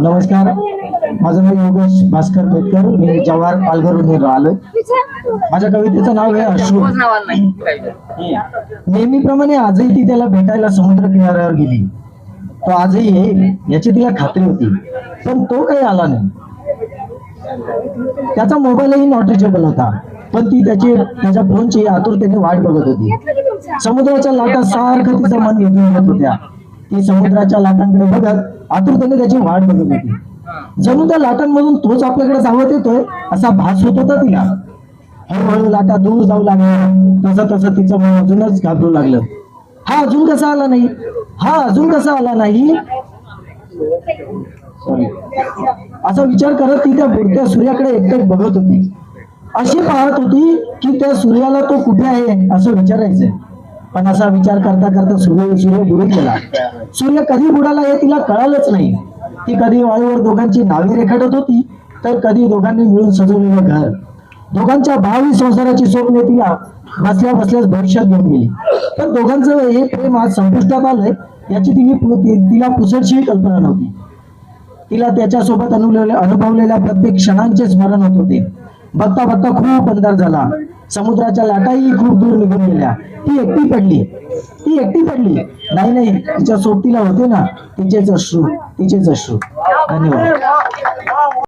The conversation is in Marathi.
नमस्कार. माझं नाव योगेश भास्कर बेटकर मी जवाहर पालघरहून आलोय. माझ्या कवितेचं नाव आहे अश्रू. नेहमीप्रमाणे आजही ती त्याला भेटायला समुद्र किनाऱ्यावर गेली. तो आजही येईल याची तिला खात्री होती. पण तो काही आला नाही. त्याचा मोबाईलही नॉट रिचेबल होता. पण ती त्याची त्याच्या फोनची आतुरतेने वाट बघत होती. समुद्राच्या लाटा सारखं तिचं मन येत होत्या. ती समुद्राच्या लाटांकडे बघत आतुरतेने त्याची वाट बघत होती. जणू त्या लाटांमधून तोच आपल्याकडे धावत येतोय असा भास होत होता तिला. हळूहळू लाटा दूर जाऊ लागल्या तसं तसं तिचं मन अजूनच घाबरू लागलं. हा अजून कसा आला नाही? हा अजून कसा आला नाही. असा विचार करत ती त्या बुडत्या सूर्याकडे एकटक बघत होती. अशी पाहत होती की त्या सूर्याला तो कुठे आहे असं विचारायचंय. पण असा विचार करता करता सूर्य सूर्य बुडून गेला. सूर्य कधी बुडाला हे तिला कळालंच नाही. ती कधी वाळूवर दोघांची नावे रेखाटत होती तर कधी दोघांनी मिळून सजवलेलं घर. दोघांच्या भावी संसाराची स्वप्ने तिला बसल्या बसल्याच भविष्यात घेऊन गेली. पण दोघांचं हे प्रेम आज संपुष्टात आलंय याची तिने तिला पुसटशी कल्पना नव्हती. तिला त्याच्यासोबत अनुभवलेल्या अनुभवलेल्या प्रत्येक क्षणांचे स्मरण होत होते. बघता बघता खूप अंधार झाला. समुद्राच्या लाटाही खूप दूर निघून गेल्या. ती एकटी पडली. ती एकटी पडली. नाही नाही तिच्या सोबतीला होते ना तिचेच अश्रू तिचेच अश्रू. धन्यवाद.